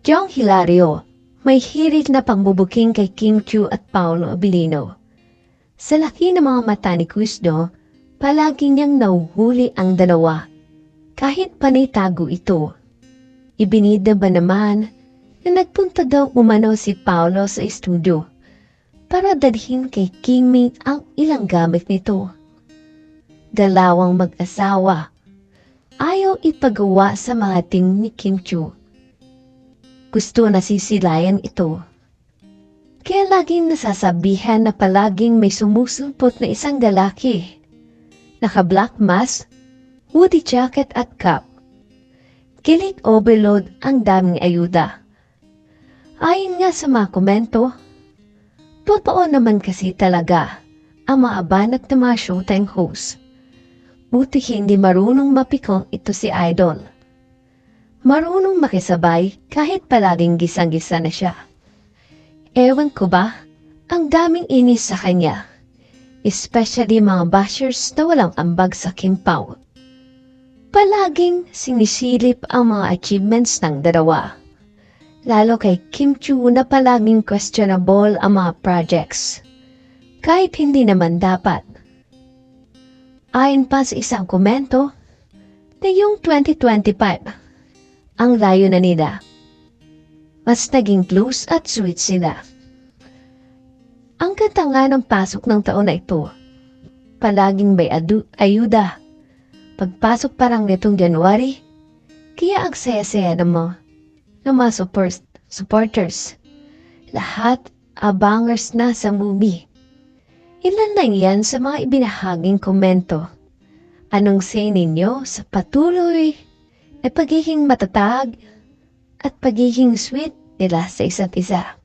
Jong Hilario, may hirit na pangbubuking kay Kim Chu at Paolo Abilino. Sa laki ng mga mata ni Kusdo, palagi niyang nauhuli ang dalawa. Kahit panitago ito. Ibinida ba naman na nagpunta daw umano si Paolo sa studio para dalhin kay Kimi ang ilang gamit nito. Dalawang mag-asawa. Ayaw ipagawa sa mga ting ni Kim Chu. Gusto na sisilayan ito. Kaya laging nasasabihan na palaging may sumusulpot na isang lalaki. Naka-black mask, hoodie jacket at cap. Kilig overload ang daming ayuda. Ayon nga sa mga komento, totoo naman kasi talaga ang mga banat ng mga showtime host. Buti hindi marunong mapikong ito si Idol. Marunong makisabay kahit palaging gisang-gisa na siya. Ewan ko ba, ang daming inis sa kanya. Especially mga bashers na walang ambag sa Kim Pao. Palaging sinisilip ang mga achievements ng dalawa. Lalo kay Kim Chu na palaging questionable ang mga projects. Kahit hindi naman dapat. Ayon pa sa isang komento, na yung 2025, ang layo na nila. Mas naging close at sweet sila. Ang ganda nga ng pasok ng taon na ito. Palaging may adu- ayuda. Pagpasok parang nitong January, kaya ang saya-saya ng mga, ng mga support, supporters. Lahat abangers na sa movie. Ilan lang yan sa mga ibinahaging komento. Anong say ninyo sa patuloy na pagiging matatag at pagiging sweet nila sa isa't isa?